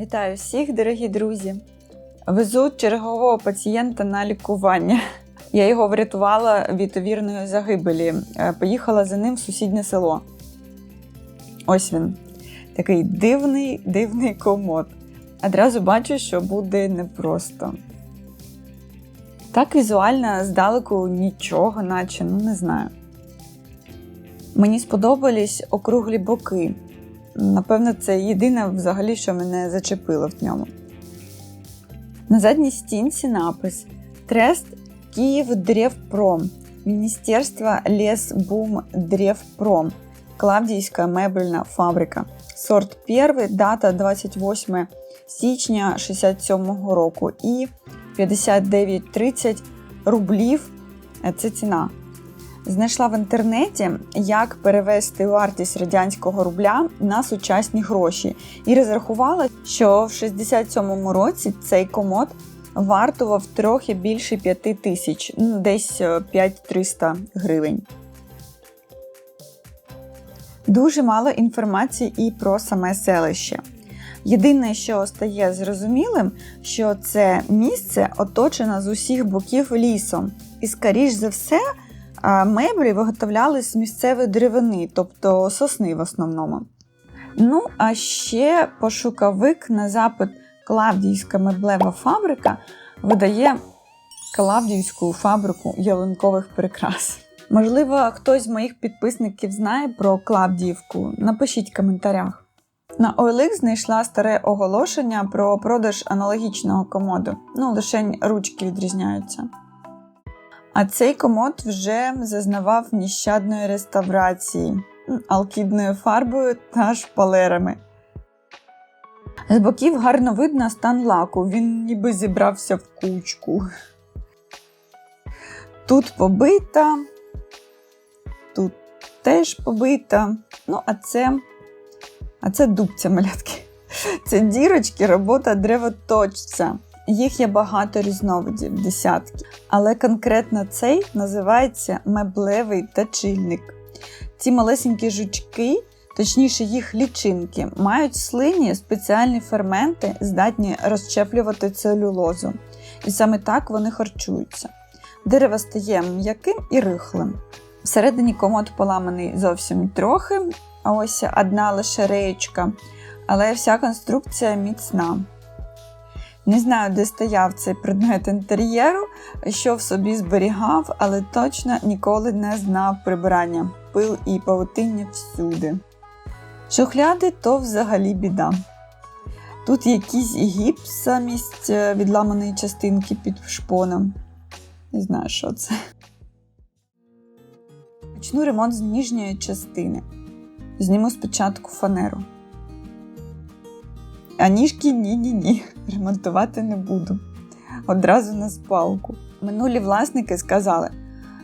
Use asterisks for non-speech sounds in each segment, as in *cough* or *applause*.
Вітаю всіх, дорогі друзі! Везу чергового пацієнта на лікування. Я його врятувала від вірної загибелі. Е, Поїхала за ним в сусіднє село. Ось він. Такий дивний, дивний комод. Одразу бачу, що буде непросто. Так візуально здалеку нічого, наче, ну не знаю. Мені сподобались округлі боки. Напевно, це єдине взагалі, що мене зачепило в ньому. На задній стінці напис Трест Київ Древпром, Міністерство Лесбумдревпром, Клавдійська мебельна фабрика. Сорт 1, дата 28 січня 67 року і 59,30 рублів це ціна. Знайшла в інтернеті, як перевести вартість радянського рубля на сучасні гроші, і розрахувала, що в 67-му році цей комод вартував трохи більше 5 тисяч, ну, десь 5300 гривень. Дуже мало інформації і про саме селище. Єдине, що стає зрозумілим, що це місце оточено з усіх боків лісом, і, скоріш за все, меблі виготовляли з місцевої деревини, тобто сосни в основному. Ну, а ще пошуковик на запит Клавдійська меблева фабрика видає Клавдійську фабрику ялинкових прикрас. Можливо, хтось з моїх підписників знає про Клавдіївку. Напишіть в коментарях. На OLX знайшла старе оголошення про продаж аналогічного комоду. Ну, лише ручки відрізняються. А цей комод вже зазнавав нещадної реставрації алкідною фарбою та шпалерами. З боків гарно видно стан лаку, він ніби зібрався в кучку. Тут побита, тут теж побита. Ну, а це, а це дубця малятки. Це дірочки, робота древоточця. Їх є багато різновидів, десятки. Але конкретно цей називається меблевий точильник. Ці малесенькі жучки, точніше їх лічинки, мають слині спеціальні ферменти, здатні розщеплювати целюлозу. І саме так вони харчуються. Дерево стає м'яким і рихлим. Всередині комод поламаний зовсім трохи, а ось одна лише реєчка, але вся конструкція міцна. Не знаю, де стояв цей предмет інтер'єру, що в собі зберігав, але точно ніколи не знав прибирання, пил і павутиння всюди. Шухляди то взагалі біда. Тут якийсь гіпс замість е, відламаної частинки під шпоном. Не знаю, що це. Почну ремонт з ніжньої частини. Зніму спочатку фанеру. А ніжки ні-ні-ні, *laughs* ремонтувати не буду. Одразу на спалку. Минулі власники сказали: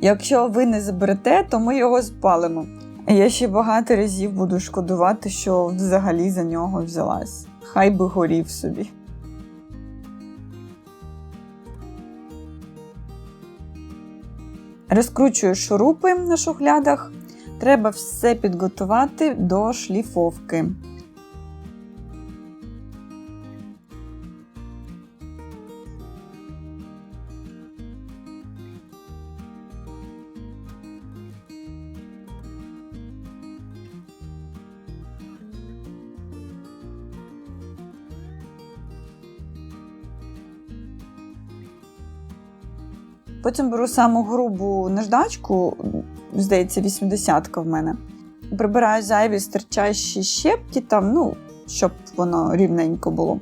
якщо ви не заберете, то ми його спалимо. Я ще багато разів буду шкодувати, що взагалі за нього взялась. Хай би горів собі. Розкручую шурупи на шухлядах. Треба все підготувати до шліфовки. Потім беру саму грубу наждачку, здається, 80-ка в мене. Прибираю зайві стирчащі щепки, там, ну, щоб воно рівненько було.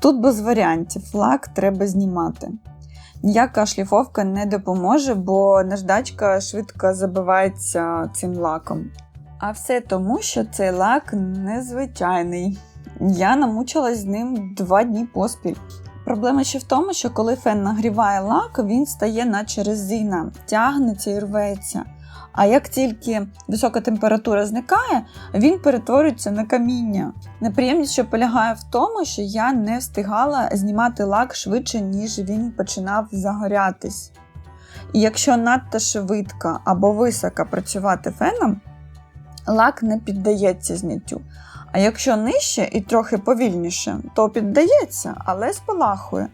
Тут без варіантів лак треба знімати. Ніяка шліфовка не допоможе, бо наждачка швидко забивається цим лаком. А все тому, що цей лак незвичайний. Я намучилась з ним два дні поспіль. Проблема ще в тому, що коли фен нагріває лак, він стає наче резина, тягнеться і рветься. А як тільки висока температура зникає, він перетворюється на каміння. Неприємність, що полягає в тому, що я не встигала знімати лак швидше, ніж він починав загорятись. І якщо надто швидко або високо працювати феном, лак не піддається зняттю. А якщо нижче і трохи повільніше, то піддається, але спалахує.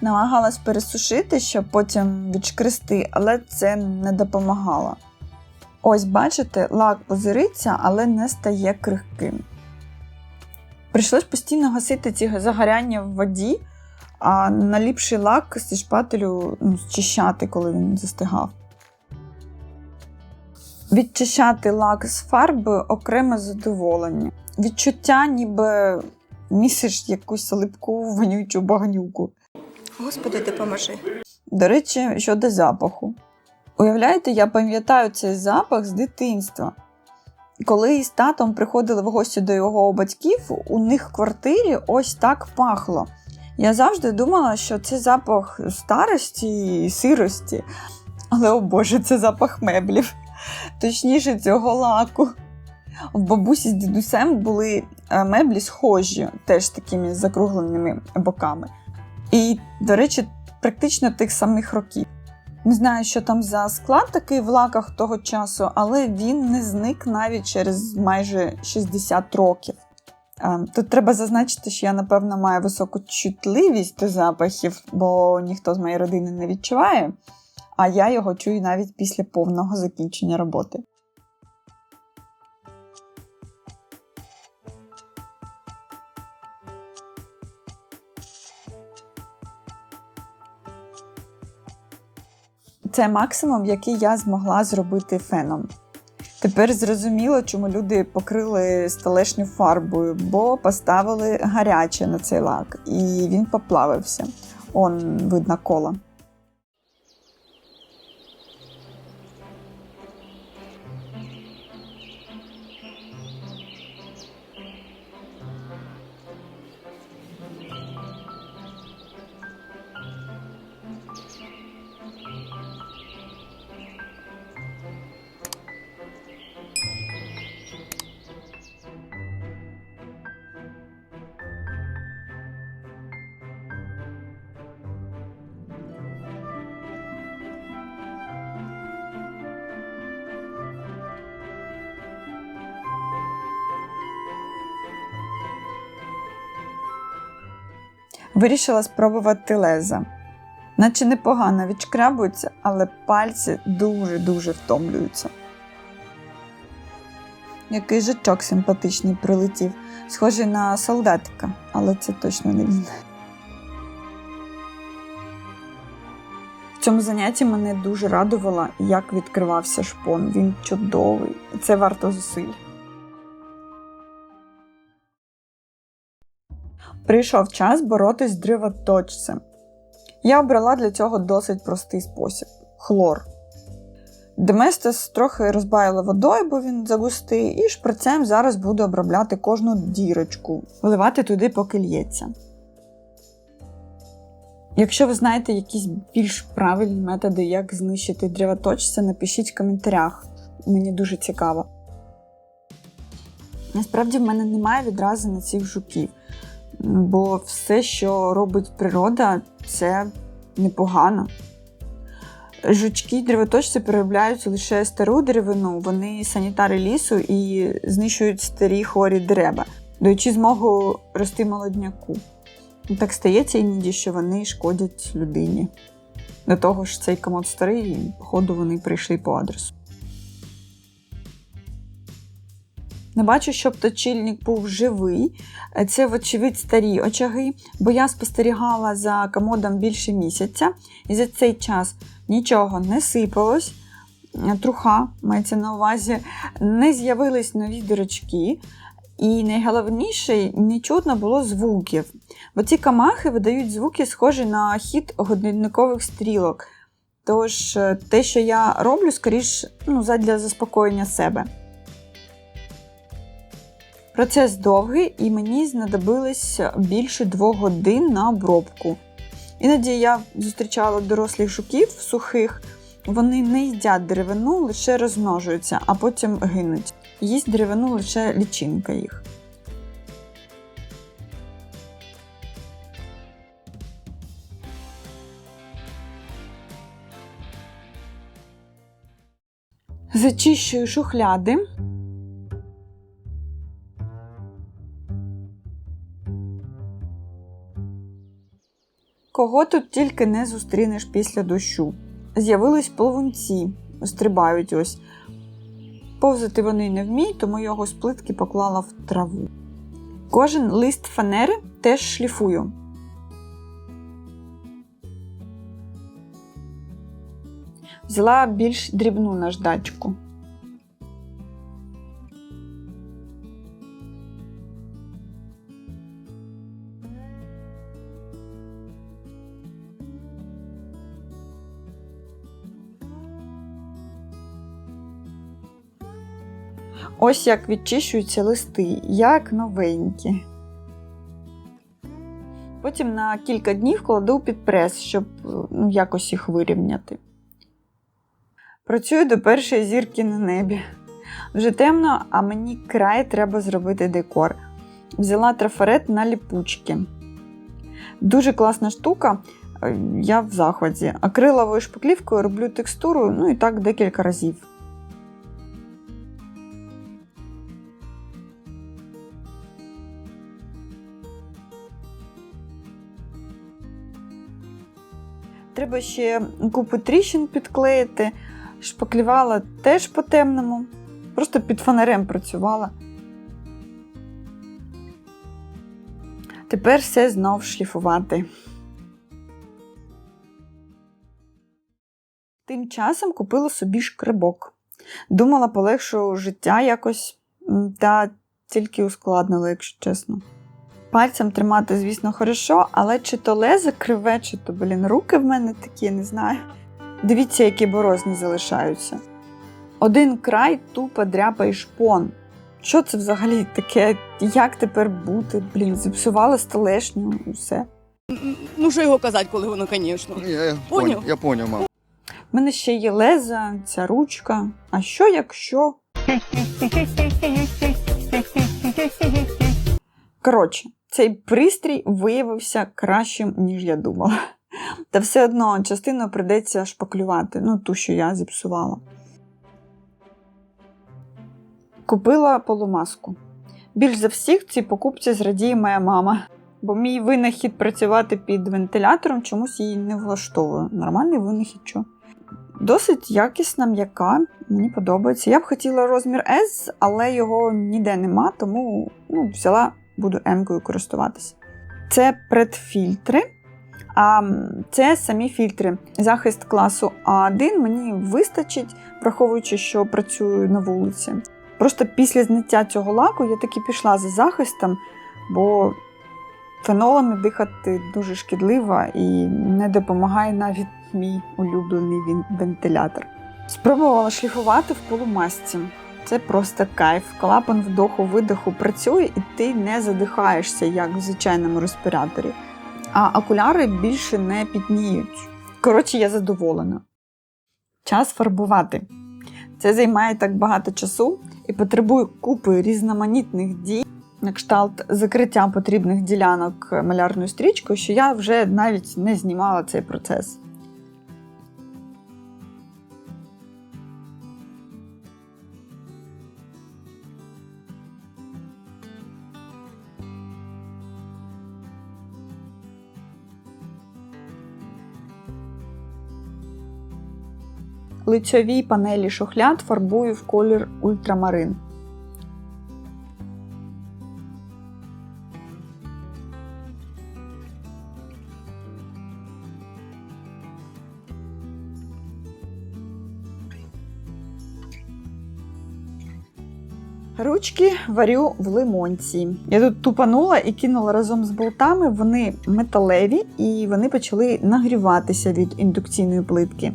Намагалась пересушити, щоб потім відшкрести, але це не допомагало. Ось, бачите, лак позириться, але не стає крихким. Прийшлось постійно гасити ці загоряння в воді, а наліпший лак зі шпателю ну, зчищати, коли він застигав. Відчищати лак з фарби окреме задоволення. Відчуття, ніби місиш якусь липку вонючу багнюку. Господи, допоможи. До речі, щодо запаху. Уявляєте, я пам'ятаю цей запах з дитинства. Коли з татом приходили в гості до його батьків, у них в квартирі ось так пахло. Я завжди думала, що це запах старості і сирості. Але, о Боже, це запах меблів, точніше, цього лаку. В бабусі з дідусем були е, меблі схожі, теж такими закругленими боками. І, до речі, практично тих самих років. Не знаю, що там за склад такий в лаках того часу, але він не зник навіть через майже 60 років. Е, Тут треба зазначити, що я, напевно, маю високу чутливість до запахів, бо ніхто з моєї родини не відчуває, а я його чую навіть після повного закінчення роботи. Це максимум, який я змогла зробити феном. Тепер зрозуміло, чому люди покрили столешню фарбою, бо поставили гаряче на цей лак, і він поплавився. Он видно коло. Вирішила спробувати леза. Наче непогано відшкрабуються, але пальці дуже-дуже втомлюються. Який жичок симпатичний прилетів, схожий на солдатика, але це точно не він. В цьому занятті мене дуже радувало, як відкривався шпон. Він чудовий, і це варто зусиль. Прийшов час боротись з древоточцем. Я обрала для цього досить простий спосіб хлор. Деместес трохи розбавила водою, бо він загустий, і шприцем зараз буду обробляти кожну дірочку, вливати туди, поки лється. Якщо ви знаєте якісь більш правильні методи, як знищити древоточця, напишіть в коментарях. Мені дуже цікаво. Насправді в мене немає відразу на цих жуків, бо все, що робить природа, це непогано. Жучки древоточці переробляють лише стару деревину, вони санітари лісу і знищують старі хворі дерева, даючи змогу рости молодняку. Так стається іноді, що вони шкодять людині. До того ж, цей комод старий, і, походу, вони прийшли по адресу. Не бачу, щоб точильник був живий. Це, вочевидь, старі очаги, бо я спостерігала за комодом більше місяця, і за цей час нічого не сипалось. Труха, мається на увазі, не з'явились нові дирочки. І найголовніше, не чутно було звуків. Бо ці камахи видають звуки, схожі на хід годинникових стрілок. Тож, те, що я роблю, скоріш ну, задля заспокоєння себе. Процес довгий і мені знадобилось більше двох годин на обробку. Іноді я зустрічала дорослих жуків сухих, вони не їдять деревину, лише розмножуються, а потім гинуть. Їсть деревину лише лічинка їх. Зачищую шухляди. Кого тут тільки не зустрінеш після дощу. З'явились плавунці, стрибають ось. Повзати вони не вміють, тому його з плитки поклала в траву. Кожен лист фанери теж шліфую. Взяла більш дрібну наждачку. Ось як відчищуються листи, як новенькі. Потім на кілька днів кладу під прес, щоб ну, якось їх вирівняти. Працюю до першої зірки на небі. Вже темно, а мені край треба зробити декор. Взяла трафарет на ліпучки. Дуже класна штука, е, я в захваті. Акриловою шпаклівкою роблю текстуру, ну і так декілька разів. Треба ще купу тріщин підклеїти. Шпаклювала теж по темному. Просто під фонарем працювала. Тепер все знов шліфувати. Тим часом купила собі шкребок. Думала, полегшу життя якось, та тільки ускладнила, якщо чесно. Пальцем тримати, звісно, хорошо, але чи то лезе криве, чи то, блін, руки в мене такі, не знаю. Дивіться, які борозні залишаються. Один край тупо дряпає шпон. Що це взагалі таке? Як тепер бути? Блін, зіпсувала столешню, все. Ну, що його казати, коли воно, звісно. Я, я Поняв? поняв, я поняв, мам. У мене ще є леза, ця ручка. А що якщо? Коротше, цей пристрій виявився кращим, ніж я думала. Та все одно частину придеться шпаклювати, ну ту, що я зіпсувала. Купила полумаску. Більш за всіх цій покупці зрадіє моя мама, бо мій винахід працювати під вентилятором чомусь її не влаштовує. Нормальний винахід що? Досить якісна, м'яка, мені подобається. Я б хотіла розмір S, але його ніде нема, тому ну, взяла, буду М-кою користуватися. Це предфільтри. А це самі фільтри. Захист класу А1 мені вистачить, враховуючи, що працюю на вулиці. Просто після зняття цього лаку я таки пішла за захистом, бо фенолами дихати дуже шкідливо і не допомагає навіть мій улюблений вентилятор. Спробувала шліфувати в полумасці. Це просто кайф. Клапан вдоху-видоху працює, і ти не задихаєшся, як в звичайному респіраторі. А окуляри більше не підніють. Коротше, я задоволена. Час фарбувати. Це займає так багато часу і потребує купи різноманітних дій, на кшталт закриття потрібних ділянок малярною стрічкою, що я вже навіть не знімала цей процес. Лицьові панелі шухляд фарбую в колір ультрамарин. Ручки варю в лимонці. Я тут тупанула і кинула разом з болтами. Вони металеві і вони почали нагріватися від індукційної плитки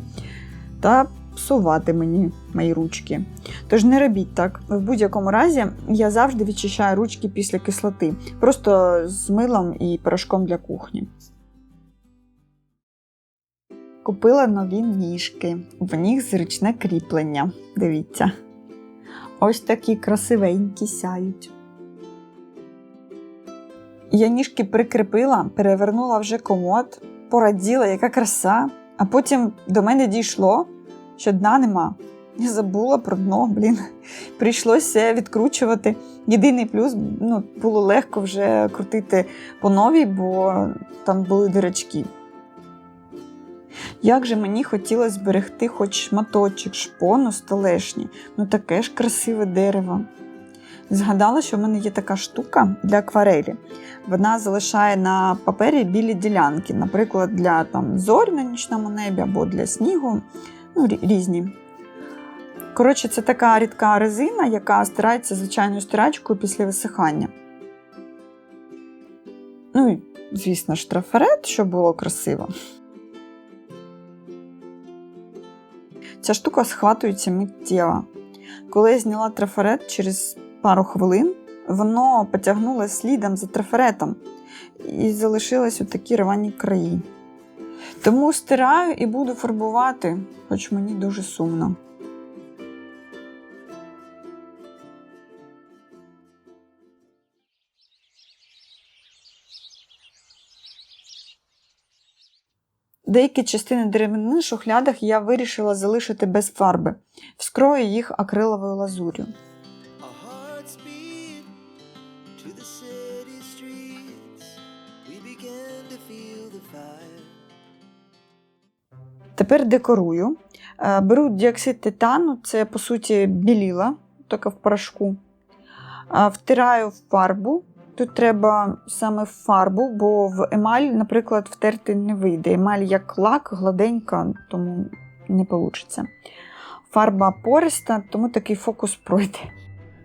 та псувати мені мої ручки. Тож не робіть так. В будь-якому разі я завжди відчищаю ручки після кислоти, просто з милом і порошком для кухні. Купила нові ніжки. В них зручне кріплення. Дивіться. Ось такі красивенькі сяють. Я ніжки прикріпила, перевернула вже комод, пораділа, яка краса, а потім до мене дійшло, що дна нема. Я забула про дно, блін. Прийшлося відкручувати. Єдиний плюс ну, було легко вже крутити по новій, бо там були дирочки. Як же мені хотілося зберегти хоч шматочок шпону столешні, ну таке ж красиве дерево. Згадала, що в мене є така штука для акварелі. Вона залишає на папері білі ділянки, наприклад, для там, зорь на нічному небі або для снігу, ну, різні. Коротше, це така рідка резина, яка стирається звичайною стирачкою після висихання. Ну і, звісно ж, трафарет, щоб було красиво. Ця штука схватується миттєво. Коли я зняла трафарет через пару хвилин, воно потягнуло слідом за трафаретом і залишились такі рвані краї. Тому стираю і буду фарбувати, хоч мені дуже сумно. Деякі частини деревини в шухлядах я вирішила залишити без фарби, вскрою їх акриловою лазур'ю. Тепер декорую. Е, Беру діоксид титану, це по суті біліла, тільки в порошку. Е, Втираю в фарбу. Тут треба саме фарбу, бо в емаль, наприклад, втерти не вийде. Емаль як лак, гладенька, тому не вийде. Фарба пориста, тому такий фокус пройде.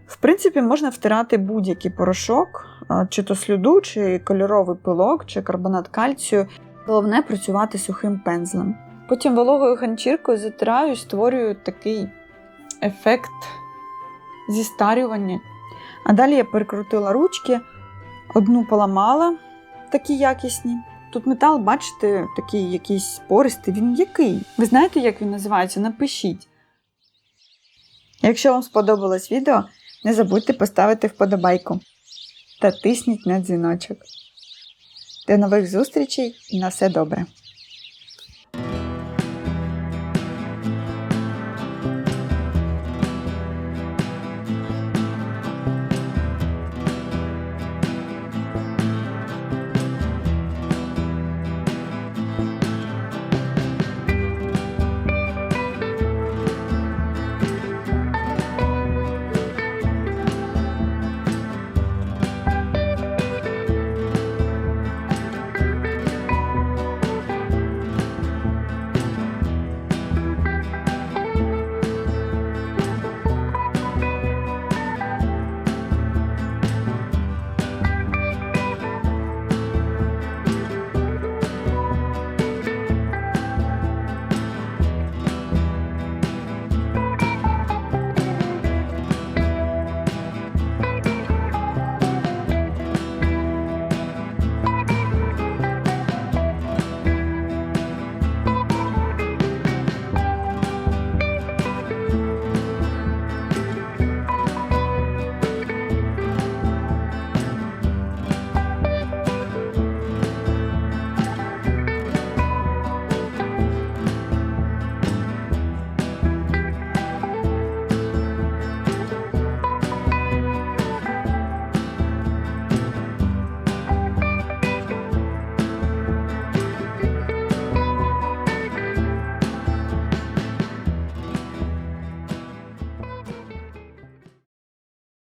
В принципі, можна втирати будь-який порошок, е, чи то слюду, чи кольоровий пилок, чи карбонат кальцію. Головне працювати сухим пензлем. Потім вологою ганчіркою затираю і створюю такий ефект зістарювання. А далі я перекрутила ручки, одну поламала, такі якісні. Тут метал, бачите, такий якийсь пористий, він який? Ви знаєте, як він називається? Напишіть. Якщо вам сподобалось відео, не забудьте поставити вподобайку та тисніть на дзвіночок. До нових зустрічей і на все добре!